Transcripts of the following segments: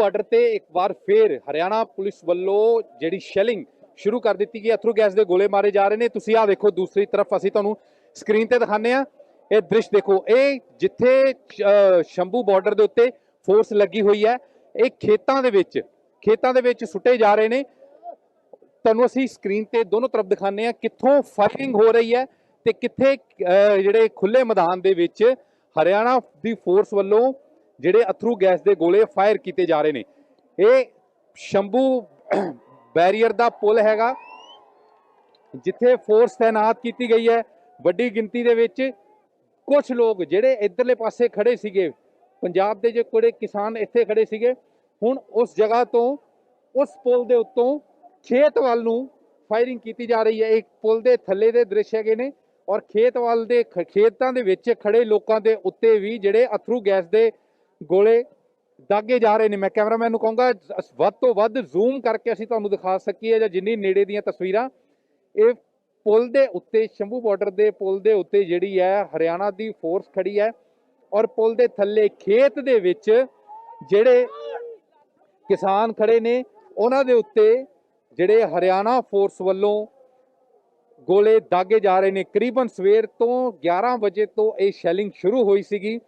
Border ਤੇ ਇੱਕ ਵਾਰ ਫੇਰ ਹਰਿਆਣਾ ਪੁਲਿਸ ਵੱਲੋਂ ਜਿਹੜੀ ਸ਼ੈਲਿੰਗ ਸ਼ੁਰੂ ਕਰ ਦਿੱਤੀ ਗਈ ਅਥਰੂ ਗੈਸ ਦੇ ਗੋਲੇ ਮਾਰੇ ਜਾ ਰਹੇ ਨੇ। ਤੁਸੀਂ ਆਹ ਦੇਖੋ ਦੂਸਰੀ ਤਰਫ ਅਸੀਂ ਤੁਹਾਨੂੰ ਸਕਰੀਨ ਤੇ ਦਿਖਾਉਂਦੇ ਆ ਇਹ ਦ੍ਰਿਸ਼ ਦੇਖੋ ਇਹ ਜਿੱਥੇ ਸ਼ੰਭੂ ਬਾਰਡਰ ਦੇ ਉੱਤੇ ਫੋਰਸ ਲੱਗੀ ਹੋਈ ਹੈ ਇਹ ਖੇਤਾਂ ਦੇ ਵਿੱਚ ਖੇਤਾਂ ਦੇ ਵਿੱਚ ਸੁੱਟੇ ਜਾ ਰਹੇ ਨੇ। ਤੁਹਾਨੂੰ ਅਸੀਂ ਸਕਰੀਨ ਤੇ ਦੋਨੋਂ ਤਰਫ ਦਿਖਾਉਂਦੇ ਆ ਕਿੱਥੋਂ ਫਾਇਰਿੰਗ ਹੋ ਰਹੀ ਹੈ ਤੇ ਕਿੱਥੇ ਅਹ, ਜਿਹੜੇ ਖੁੱਲੇ ਮੈਦਾਨ ਦੇ ਵਿੱਚ ਹਰਿਆਣਾ ਦੀ ਫੋਰਸ ਵੱਲੋਂ ਜਿਹੜੇ ਅਥਰੂ ਗੈਸ ਦੇ ਗੋਲੇ ਫਾਇਰ ਕੀਤੇ ਜਾ ਰਹੇ ਨੇ। ਇਹ ਸ਼ੰਭੂ ਬੈਰੀਅਰ ਦਾ ਪੁਲ ਹੈਗਾ, ਜਿੱਥੇ ਫੋਰਸ ਤਾਇਨਾਤ ਕੀਤੀ ਗਈ ਹੈ। ਵੱਡੀ ਗਿਣਤੀ ਦੇ ਵਿੱਚ ਕੁਝ ਲੋਕ ਜਿਹੜੇ ਇਧਰਲੇ ਪਾਸੇ ਖੜੇ ਸੀਗੇ, ਪੰਜਾਬ ਦੇ ਜੇ ਕੋੜੇ ਕਿਸਾਨ ਇੱਥੇ ਖੜੇ ਸੀਗੇ, ਹੁਣ ਉਸ ਜਗ੍ਹਾ ਤੋਂ, ਉਸ ਪੁਲ ਦੇ ਉੱਤੋਂ ਖੇਤ ਵੱਲ ਨੂੰ ਫਾਇਰਿੰਗ ਕੀਤੀ ਜਾ ਰਹੀ ਹੈ। ਇੱਕ ਪੁਲ ਦੇ ਥੱਲੇ ਦੇ ਦ੍ਰਿਸ਼ ਹੈਗੇ ਨੇ ਔਰ ਖੇਤ ਵੱਲ ਦੇ ਖ- ਖੇਤਾਂ ਦੇ ਵਿੱਚ ਖੜੇ ਲੋਕਾਂ ਦੇ ਉੱਤੇ ਵੀ ਜਿਹੜੇ ਅਥਰੂ ਗੈਸ ਦੇ ਗੋਲੇ ਦਾਗੇ ਜਾ ਰਹੇ ਨੇ। ਮੈਂ ਕੈਮਰਾਮੈਨ ਨੂੰ ਕਹੂੰਗਾ, ਅਸ- ਵੱਧ ਤੋਂ ਵੱਧ ਜ਼ੂਮ ਕਰਕੇ ਅਸੀਂ ਤੁਹਾਨੂੰ ਦਿਖਾ ਸਕੀਏ ਜਾਂ ਜਿੰਨੀ ਨੇੜੇ ਦੀਆਂ ਤਸਵੀਰਾਂ। ਇਹ ਪੁਲ ਦੇ ਉੱਤੇ, ਸ਼ੰਭੂ ਬਾਰਡਰ ਦੇ ਪੁਲ ਦੇ ਉੱਤੇ ਜਿਹੜੀ ਹੈ, ਹਰਿਆਣਾ ਦੀ ਫੋਰਸ ਖੜੀ ਹੈ ਔਰ ਪੁਲ ਦੇ ਥੱਲੇ ਖੇਤ ਦੇ ਵਿੱਚ ਜਿਹੜੇ ਕਿਸਾਨ ਖੜੇ ਨੇ, ਉਹਨਾਂ ਦੇ ਉੱਤੇ ਜਿਹੜੇ ਹਰਿਆਣਾ ਫੋਰਸ ਵੱਲੋਂ ਗੋਲੇ ਦਾਗੇ ਜਾ ਰਹੇ ਨੇ। ਕਰੀਬਨ ਸਵੇਰ ਤੋਂ 11 ਵਜੇ ਤੋਂ ਇਹ ਸ਼ੈਲਿੰਗ ਸ਼ੁਰੂ ਹੋਈ ਸੀਗੀ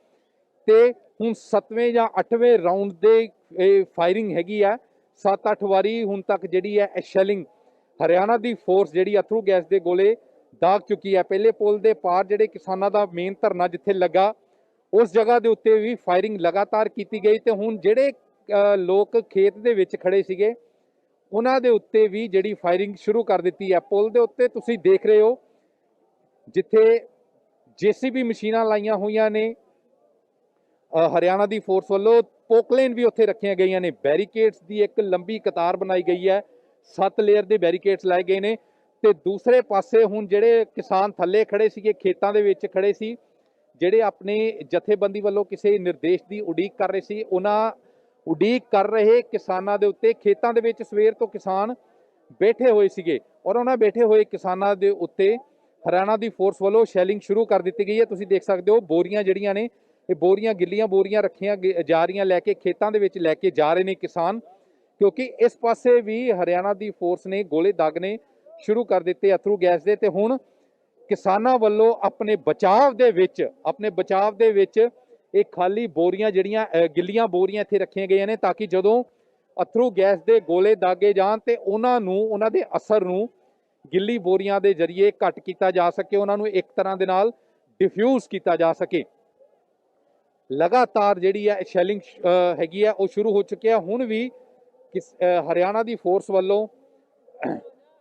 ਤੇ ਹੁਣ 7ਵੇਂ ਜਾਂ 8ਵੇਂ ਰਾਉਂਡ ਦੇ, ਇਹ ਫਾਇਰਿੰਗ ਹੈਗੀ ਆ। 7-8 ਵਾਰੀ ਹੁਣ ਤੱਕ ਜਿਹੜੀ ਹੈ ਇਹ ਸ਼ੈਲਿੰਗ ਹਰਿਆਣਾ ਦੀ ਫੋਰਸ ਜਿਹੜੀ ਅਥਰੂ ਗੈਸ ਦੇ ਗੋਲੇ ਦਾਗ ਚੁੱਕੀ ਹੈ। ਪਹਿਲੇ ਪੁਲ ਦੇ ਪਾਰ ਜਿਹੜੇ ਕਿਸਾਨਾਂ ਦਾ ਮੇਨ ਧਰਨਾ ਜਿੱਥੇ ਲੱਗਾ, ਉਸ ਜਗ੍ਹਾ ਦੇ ਉੱਤੇ ਵੀ ਫਾਇਰਿੰਗ ਲਗਾਤਾਰ ਕੀਤੀ ਗਈ ਤੇ ਹੁਣ ਜਿਹੜੇ ਲੋਕ ਖੇਤ ਦੇ ਵਿੱਚ ਖੜੇ ਸੀਗੇ, ਉਹਨਾਂ ਦੇ ਉੱਤੇ ਵੀ ਜਿਹੜੀ ਫਾਇਰਿੰਗ ਸ਼ੁਰੂ ਕਰ ਦਿੱਤੀ ਹੈ। ਪੁਲ ਦੇ ਉੱਤੇ ਤੁਸੀਂ ਦੇਖ ਰਹੇ ਹੋ, ਜਿੱਥੇ ਜੀਸੀਬੀ ਮਸ਼ੀਨਾਂ ਲਾਈਆਂ ਹੋਈਆਂ ਨੇ ਹਰਿਆਣਾ ਦੀ ਫੋਰਸ ਵੱਲੋਂ ਪੋਕਲੇਨ ਵੀ ਉੱਥੇ ਰੱਖੀਆਂ ਗਈਆਂ ਨੇ। ਬੈਰੀਕੇਡਸ ਦੀ ਇੱਕ ਲੰਬੀ ਕਤਾਰ ਬਣਾਈ ਗਈ ਹੈ। ਸੱਤ ਲੇਅਰ ਦੇ ਬੈਰੀਕੇਡਸ ਲਾਏ ਗਏ ਨੇ ਤੇ ਦੂਸਰੇ ਪਾਸੇ ਹੁਣ ਜਿਹੜੇ ਕਿਸਾਨ ਥੱਲੇ ਖੜੇ ਸੀਗੇ, ਖੇਤਾਂ ਦੇ ਵਿੱਚ ਖੜੇ ਸੀ, ਜਿਹੜੇ ਆਪਣੇ ਜਥੇਬੰਦੀ ਵੱਲੋਂ ਕਿਸੇ ਨਿਰਦੇਸ਼ ਦੀ ਉਡੀਕ ਕਰ ਰਹੇ ਸੀ, ਉਹਨਾਂ ਉਡੀਕ ਕਰ ਰਹੇ ਕਿਸਾਨਾਂ ਦੇ ਉੱਤੇ। ਖੇਤਾਂ ਦੇ ਵਿੱਚ ਸਵੇਰ ਤੋਂ ਕਿਸਾਨ ਬੈਠੇ ਹੋਏ ਸੀਗੇ ਔਰ ਉਹਨਾਂ ਬੈਠੇ ਹੋਏ ਕਿਸਾਨਾਂ ਦੇ ਉੱਤੇ ਹਰਿਆਣਾ ਦੀ ਫੋਰਸ ਵੱਲੋਂ ਸ਼ੈਲਿੰਗ ਸ਼ੁਰੂ ਕਰ ਦਿੱਤੀ ਗਈ ਹੈ। ਤੁਸੀਂ ਦੇਖ ਸਕਦੇ ਹੋ, ਬੋਰੀਆਂ ਜਿਹੜੀਆਂ ਨੇ ਇਹ ਬੋਰੀਆਂ ਗਿੱਲੀਆਂ ਬੋਰੀਆਂ ਰੱਖੀਆਂ ਗ- ਜਾ ਰਹੀਆਂ ਲੈ ਕੇ ਖੇਤਾਂ ਦੇ ਵਿੱਚ ਲੈ ਕੇ ਜਾ ਰਹੇ ਨੇ ਕਿਸਾਨ, ਕਿਉਂਕਿ ਇਸ ਪਾਸੇ ਵੀ ਹਰਿਆਣਾ ਦੀ ਫੋਰਸ ਨੇ ਗੋਲੇ ਦਾਗਨੇ ਸ਼ੁਰੂ ਕਰ ਦਿੱਤੇ ਅਥਰੂ ਗੈਸ ਦੇ ਤੇ ਹੁਣ ਕਿਸਾਨਾਂ ਵੱਲੋਂ ਆਪਣੇ ਬਚਾਵ ਦੇ ਵਿੱਚ, ਆਪਣੇ ਬਚਾਵ ਦੇ ਵਿੱਚ ਇਹ ਖਾਲੀ ਬੋਰੀਆਂ ਜਿਹੜੀਆਂ ਗਿੱਲੀਆਂ ਬੋਰੀਆਂ ਇੱਥੇ ਰੱਖੀਆਂ ਗਈਆਂ ਨੇ ਤਾਂ ਕਿ ਜਦੋਂ ਅਥਰੂ ਗੈਸ ਦੇ ਗੋਲੇ ਦਾਗੇ ਜਾਣ ਤੇ ਉਹਨਾਂ ਨੂੰ, ਉਹਨਾਂ ਦੇ ਅਸਰ ਨੂੰ ਗਿੱਲੀ ਬੋਰੀਆਂ ਦੇ ਜ਼ਰੀਏ ਘੱਟ ਕੀਤਾ ਜਾ ਸਕੇ, ਉਹਨਾਂ ਨੂੰ ਇੱਕ ਤਰ੍ਹਾਂ ਦੇ ਨਾਲ ਡਿਫਿਊਜ਼ ਕੀਤਾ ਜਾ ਸਕੇ। ਲਗਾਤਾਰ ਜਿਹੜੀ ਹੈ ਸ਼ੈਲਿੰਗ ਹੈਗੀ ਆ, ਉਹ ਸ਼ੁਰੂ ਹੋ ਚੁੱਕੀ ਹੈ ਹੁਣ ਵੀ ਕਿਸ ਹਰਿਆਣਾ ਦੀ ਫੋਰਸ ਵੱਲੋਂ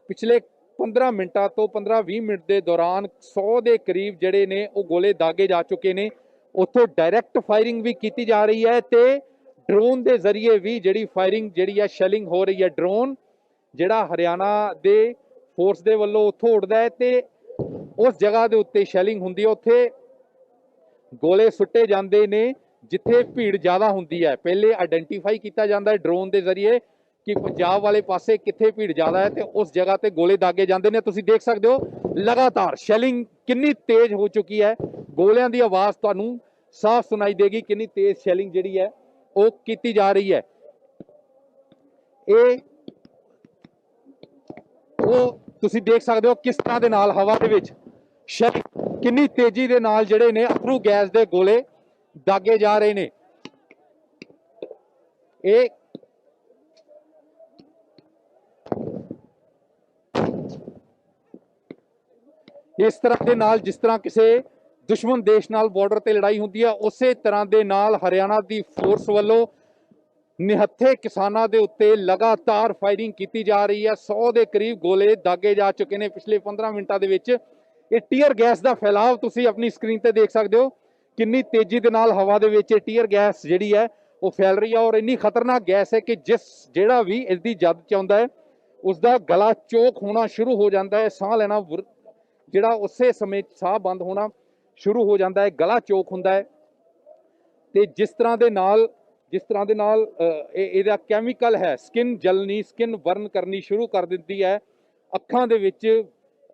ਪਿਛਲੇ 15 ਮਿੰਟਾਂ ਤੋਂ 15-20 ਮਿੰਟ ਦੇ ਦੌਰਾਨ 100 ਦੇ ਕਰੀਬ ਜਿਹੜੇ ਨੇ, ਉਹ ਗੋਲੇ ਦਾਗੇ ਜਾ ਚੁੱਕੇ ਨੇ। ਉੱਥੋਂ ਡਾਇਰੈਕਟ ਫਾਇਰਿੰਗ ਵੀ ਕੀਤੀ ਜਾ ਰਹੀ ਹੈ ਤੇ ਡਰੋਨ ਦੇ ਜ਼ਰੀਏ ਵੀ ਜਿਹੜੀ ਫਾਇਰਿੰਗ ਜਿਹੜੀ ਹੈ ਸ਼ੈਲਿੰਗ ਹੋ ਰਹੀ ਹੈ ਡਰੋਨ ਜਿਹੜਾ ਹਰਿਆਣਾ ਦੇ ਫੋਰਸ ਦੇ ਵੱਲੋਂ ਉੱਥੋਂ ਉੱਡਦਾ ਹੈ ਤੇ ਉਸ ਜਗ੍ਹਾ ਦੇ ਉੱਤੇ ਸ਼ੈਲਿੰਗ ਹੁੰਦੀ ਹੈ। ਉੱਥੇ ਗੋਲੇ ਸੁੱਟੇ ਜਾਂਦੇ ਨੇ, ਜਿੱਥੇ ਭੀੜ ਜ਼ਿਆਦਾ ਹੁੰਦੀ ਹੈ। ਪਹਿਲੇ ਆਇਡੈਂਟੀਫਾਈ ਕੀਤਾ ਜਾਂਦਾ ਹੈ ਡਰੋਨ ਦੇ ਜ਼ਰੀਏ ਕਿ ਪੰਜਾਬ ਵਾਲੇ ਪਾਸੇ ਕਿੱਥੇ ਭੀੜ ਜ਼ਿਆਦਾ ਹੈ ਤੇ ਉਸ ਜਗ੍ਹਾ ਤੇ ਗੋਲੇ ਦਾਗੇ ਜਾਂਦੇ ਨੇ। ਤੁਸੀਂ ਦੇਖ ਸਕਦੇ ਹੋ, ਲਗਾਤਾਰ ਸ਼ੈਲਿੰਗ ਕਿੰਨੀ ਤੇਜ਼ ਹੋ ਚੁੱਕੀ ਹੈ। ਗੋਲਿਆਂ ਦੀ ਆਵਾਜ਼ ਤੁਹਾਨੂੰ ਸਾਫ਼ ਸੁਣਾਈ ਦੇਗੀ ਕਿੰਨੀ ਤੇਜ਼ ਸ਼ੈਲਿੰਗ ਜਿਹੜੀ ਹੈ, ਉਹ ਕੀਤੀ ਜਾ ਰਹੀ ਹੈ। ਇਹ ਉਹ ਤੁਸੀਂ ਦੇਖ ਸਕਦੇ ਹੋ ਕਿਸ ਤਰ੍ਹਾਂ ਦੇ ਨਾਲ ਹਵਾ ਦੇ ਵਿੱਚ ਸ਼ੈਲ ਕਿੰਨੀ ਤੇਜ਼ੀ ਦੇ ਨਾਲ ਜਿਹੜੇ ਨੇ ਅਥਰੂ ਗੈਸ ਦੇ ਗੋਲੇ ਦਾਗੇ ਜਾ ਰਹੇ ਨੇ। ਇਹ ਇਸ ਤਰ੍ਹਾਂ ਦੇ ਨਾਲ ਜਿਸ ਤਰ੍ਹਾਂ ਕਿਸੇ ਦੁਸ਼ਮਣ ਦੇਸ਼ ਨਾਲ ਬਾਰਡਰ ਤੇ ਲੜਾਈ ਹੁੰਦੀ ਹੈ ਉਸੇ ਤਰ੍ਹਾਂ ਦੇ ਨਾਲ ਹਰਿਆਣਾ ਦੀ ਫੋਰਸ ਵੱਲੋਂ ਨਿਹੱਥੇ ਕਿਸਾਨਾਂ ਦੇ ਉੱਤੇ ਲਗਾਤਾਰ ਫਾਇਰਿੰਗ ਕੀਤੀ ਜਾ ਰਹੀ ਹੈ 100 ਦੇ ਕਰੀਬ ਗੋਲੇ ਦਾਗੇ ਜਾ ਚੁੱਕੇ ਨੇ ਪਿਛਲੇ 15 ਮਿੰਟਾਂ ਦੇ ਵਿੱਚ। ਇਹ ਟੀਅਰ ਗੈਸ ਦਾ ਫੈਲਾਅ ਤੁਸੀਂ ਆਪਣੀ ਸਕਰੀਨ ਤੇ ਦੇਖ ਸਕਦੇ ਹੋ। ਕਿੰਨੀ ਤੇਜ਼ੀ ਦੇ ਨਾਲ ਹਵਾ ਦੇ ਵਿੱਚ ਇਹ ਟੀਅਰ ਗੈਸ ਜਿਹੜੀ ਹੈ, ਉਹ ਫੈਲ ਰਹੀ ਹੈ ਔਰ ਇੰਨੀ ਖਤਰਨਾਕ ਗੈਸ ਹੈ ਕਿ ਜਿਸ ਜਿਹੜਾ ਵੀ ਇਸ ਦੀ ਜਦ ਚ ਆਉਂਦਾ ਹੈ ਉਸ ਦਾ ਗਲਾ ਚੋਕ ਹੋਣਾ ਸ਼ੁਰੂ ਹੋ ਜਾਂਦਾ ਹੈ, ਸਾਹ ਲੈਣਾ ਜਿਹੜਾ ਉਸੇ ਸਮੇਂ ਸਾਹ ਬੰਦ ਹੋਣਾ ਸ਼ੁਰੂ ਹੋ ਜਾਂਦਾ ਹੈ, ਗਲਾ ਚੋਕ ਹੁੰਦਾ ਹੈ। ਤੇ ਜਿਸ ਤਰ੍ਹਾਂ ਦੇ ਨਾਲ, ਜਿਸ ਤਰ੍ਹਾਂ ਦੇ ਨਾਲ ਇਹ, ਇਹਦਾ ਕੈਮੀਕਲ ਹੈ ਸਕਿਨ ਜਲਣੀ ਸਕਿਨ ਬਰਨ ਕਰਨੀ ਸ਼ੁਰੂ ਕਰ ਦਿੰਦੀ ਹੈ। ਅੱਖਾਂ ਦੇ ਵਿੱਚ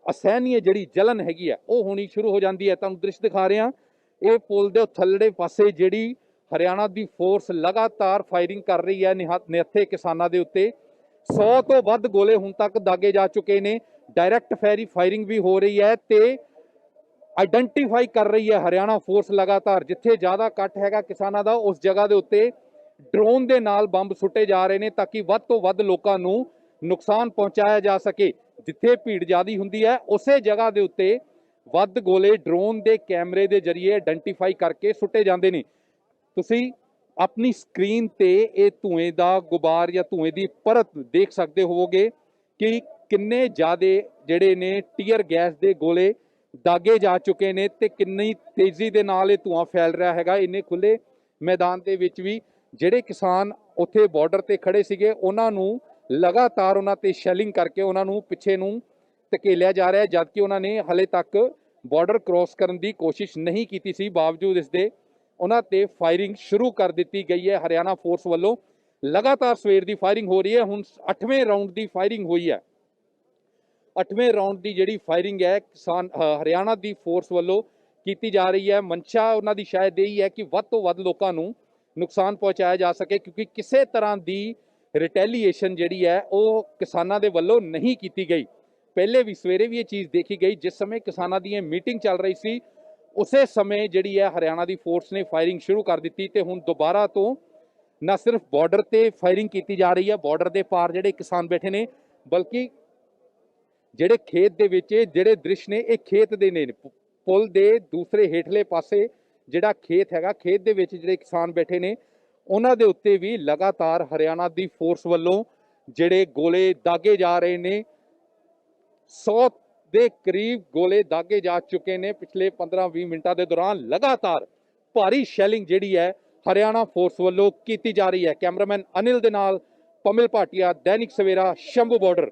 ਅਸਹਿਨੀय ਜਿਹੜੀ ਜਲਨ ਹੈਗੀ ਹੈ ਉਹ ਹੋਣੀ ਸ਼ੁਰੂ ਹੋ ਜਾਂਦੀ ਹੈ। ਤੁਹਾਨੂੰ ਦ੍ਰਿਸ਼ ਦਿਖਾ ਰਿਹਾ, ਇਹ ਪੁਲ ਦੇ ਥੱਲੜੇ ਪਾਸੇ ਜਿਹੜੀ ਹਰਿਆਣਾ ਦੀ ਫੋਰਸ ਲਗਾਤਾਰ ਫਾਇਰਿੰਗ ਕਰ ਰਹੀ ਹੈ ਨਿਹੱਥ ਨਿਹੱਥੇ ਕਿਸਾਨਾਂ ਦੇ ਉੱਤੇ। 100 ਤੋਂ ਵੱਧ ਗੋਲੇ ਹੁਣ ਤੱਕ ਦਾਗੇ ਜਾ ਚੁੱਕੇ ਨੇ। ਡਾਇਰੈਕਟ ਫੈਰੀ ਫਾਇਰਿੰਗ ਵੀ ਹੋ ਰਹੀ ਹੈ ਤੇ ਆਇਡੈਂਟੀਫਾਈ ਕਰ ਰਹੀ ਹੈ ਹਰਿਆਣਾ ਫੋਰਸ ਲਗਾਤਾਰ। ਜਿੱਥੇ ਜ਼ਿਆਦਾ ਕੱਟ ਹੈਗਾ ਕਿਸਾਨਾਂ ਦਾ, ਉਸ ਜਗ੍ਹਾ ਦੇ ਉੱਤੇ ਡਰੋਨ ਦੇ ਨਾਲ ਬੰਬ ਸੁੱਟੇ ਜਾ ਰਹੇ ਨੇ ਤਾਂ ਕਿ ਵੱਧ ਤੋਂ ਵੱਧ ਲੋਕਾਂ ਨੂੰ ਨੁਕਸਾਨ ਪਹੁੰਚਾਇਆ ਜਾ ਸਕੇ। ਜਿੱਥੇ ਭੀੜ ਜ਼ਿਆਦੀ ਹੁੰਦੀ ਹੈ, ਉਸੇ ਜਗ੍ਹਾ ਦੇ ਉੱਤੇ ਵੱਧ ਗੋਲੇ ਡਰੋਨ ਦੇ ਕੈਮਰੇ ਦੇ ਜ਼ਰੀਏ ਆਇਡੈਂਟੀਫਾਈ ਕਰਕੇ ਸੁੱਟੇ ਜਾਂਦੇ ਨੇ। ਤੁਸੀਂ ਆਪਣੀ ਸਕਰੀਨ ਤੇ ਇਹ ਧੂਏ ਦਾ ਗੁਬਾਰ ਜਾਂ ਧੂਏ ਦੀ ਪਰਤ ਦੇਖ ਸਕਦੇ ਹੋਵੋਗੇ ਕਿ ਕਿੰਨੇ ਜ਼ਿਆਦੇ ਜਿਹੜੇ ਨੇ ਟੀਅਰ ਗੈਸ ਦੇ ਗੋਲੇ ਦਾਗੇ ਜਾ ਚੁੱਕੇ ਨੇ ਤੇ ਕਿੰਨੀ ਤੇਜ਼ੀ ਦੇ ਨਾਲ ਇਹ ਧੂਆਂ ਫੈਲ ਰਿਹਾ ਹੈਗਾ ਇੰਨੇ ਖੁੱਲੇ ਮੈਦਾਨ ਦੇ ਵਿੱਚ ਵੀ। ਜਿਹੜੇ ਕਿਸਾਨ ਉੱਥੇ ਬਾਰਡਰ ਤੇ ਖੜੇ ਸੀਗੇ, ਉਹਨਾਂ ਨੂੰ ਲਗਾਤਾਰ ਉਹਨਾਂ ਤੇ ਸ਼ੈਲਿੰਗ ਕਰਕੇ ਉਹਨਾਂ ਨੂੰ ਪਿੱਛੇ ਨੂੰ ਧਕੇਲਿਆ ਜਾ ਰਿਹਾ ਹੈ, ਜਦਕਿ ਉਹਨਾਂ ਨੇ ਹਲੇ ਤੱਕ ਬਾਰਡਰ ਕ੍ਰਾਸ ਕਰਨ ਦੀ ਕੋਸ਼ਿਸ਼ ਨਹੀਂ ਕੀਤੀ ਸੀ। ਬਾਵਜੂਦ ਇਸ ਦੇ ਉਹਨਾਂ ਤੇ ਫਾਇਰਿੰਗ ਸ਼ੁਰੂ ਕਰ ਦਿੱਤੀ ਗਈ ਹੈ ਹਰਿਆਣਾ ਫੋਰਸ ਵੱਲੋਂ। ਲਗਾਤਾਰ ਸਵੇਰ ਦੀ ਫਾਇਰਿੰਗ ਹੋ ਰਹੀ ਹੈ, ਹੁਣ 8ਵੇਂ ਰਾਉਂਡ ਦੀ ਫਾਇਰਿੰਗ ਹੋਈ ਹੈ। 8ਵੇਂ ਰਾਉਂਡ ਦੀ ਜਿਹੜੀ ਫਾਇਰਿੰਗ ਹੈ, ਕਿਸਾਨ ਹਰਿਆਣਾ ਦੀ ਫੋਰਸ ਵੱਲੋਂ ਕੀਤੀ ਜਾ ਰਹੀ ਹੈ। ਮਨਸ਼ਾ ਉਹਨਾਂ ਦੀ ਸ਼ਾਇਦ ਇਹੀ ਹੈ ਕਿ ਵੱਧ ਤੋਂ ਵੱਧ ਲੋਕਾਂ ਨੂੰ ਨੁਕਸਾਨ ਪਹੁੰਚਾਇਆ ਜਾ ਸਕੇ, ਕਿਉਂਕਿ ਕਿਸੇ ਤਰ੍ਹਾਂ ਦੀ ਰਿਟੈਲੀਏਸ਼ਨ ਜਿਹੜੀ ਹੈ, ਉਹ ਕਿਸਾਨਾਂ ਦੇ ਵੱਲੋਂ ਨਹੀਂ ਕੀਤੀ ਗਈ। ਪਹਿਲੇ ਵੀ ਸਵੇਰੇ ਵੀ ਇਹ ਚੀਜ਼ ਦੇਖੀ ਗਈ, ਜਿਸ ਸਮੇਂ ਕਿਸਾਨਾਂ ਦੀ ਇਹ ਮੀਟਿੰਗ ਚੱਲ ਰਹੀ ਸੀ, ਉਸੇ ਸਮੇਂ ਜਿਹੜੀ ਹੈ ਹਰਿਆਣਾ ਦੀ ਫੋਰਸ ਨੇ ਫਾਇਰਿੰਗ ਸ਼ੁਰੂ ਕਰ ਦਿੱਤੀ ਤੇ ਹੁਣ ਦੁਬਾਰਾ ਤੋਂ ਨਾ ਸਿਰਫ ਬਾਰਡਰ ਤੇ ਫਾਇਰਿੰਗ ਕੀਤੀ ਜਾ ਰਹੀ ਹੈ ਬਾਰਡਰ ਦੇ ਪਾਰ ਜਿਹੜੇ ਕਿਸਾਨ ਬੈਠੇ ਨੇ, ਬਲਕਿ ਜਿਹੜੇ ਖੇਤ ਦੇ ਵਿੱਚ ਜਿਹੜੇ ਦ੍ਰਿਸ਼ ਨੇ, ਇਹ ਖੇਤ ਦੇ ਨੇ ਪੁਲ ਦੇ ਦੂਸਰੇ ਹੇਠਲੇ ਪਾਸੇ ਜਿਹੜਾ ਖੇਤ ਹੈਗਾ, ਖੇਤ ਦੇ ਵਿੱਚ ਜਿਹੜੇ ਕਿਸਾਨ ਬੈਠੇ ਨੇ ਉਹਨਾਂ ਦੇ ਉੱਤੇ ਵੀ ਲਗਾਤਾਰ ਹਰਿਆਣਾ ਦੀ ਫੋਰਸ ਵੱਲੋਂ ਜਿਹੜੇ ਗੋਲੇ ਦਾਗੇ ਜਾ ਰਹੇ ਨੇ 100 ਦੇ ਕਰੀਬ ਗੋਲੇ ਦਾਗੇ ਜਾ ਚੁੱਕੇ ਨੇ ਪਿਛਲੇ 15-20 ਮਿੰਟਾਂ ਦੇ ਦੌਰਾਨ। ਲਗਾਤਾਰ ਭਾਰੀ ਸ਼ੈਲਿੰਗ ਜਿਹੜੀ ਹੈ ਹਰਿਆਣਾ ਫੋਰਸ ਵੱਲੋਂ ਕੀਤੀ ਜਾ ਰਹੀ ਹੈ। ਕੈਮਰਾਮੈਨ ਅਨਿਲ ਦੇ ਨਾਲ ਪਮਿਲ ਭਾਟੀਆ, ਦੈਨਿਕ ਸਵੇਰਾ, ਸ਼ੰਭੂ ਬਾਰਡਰ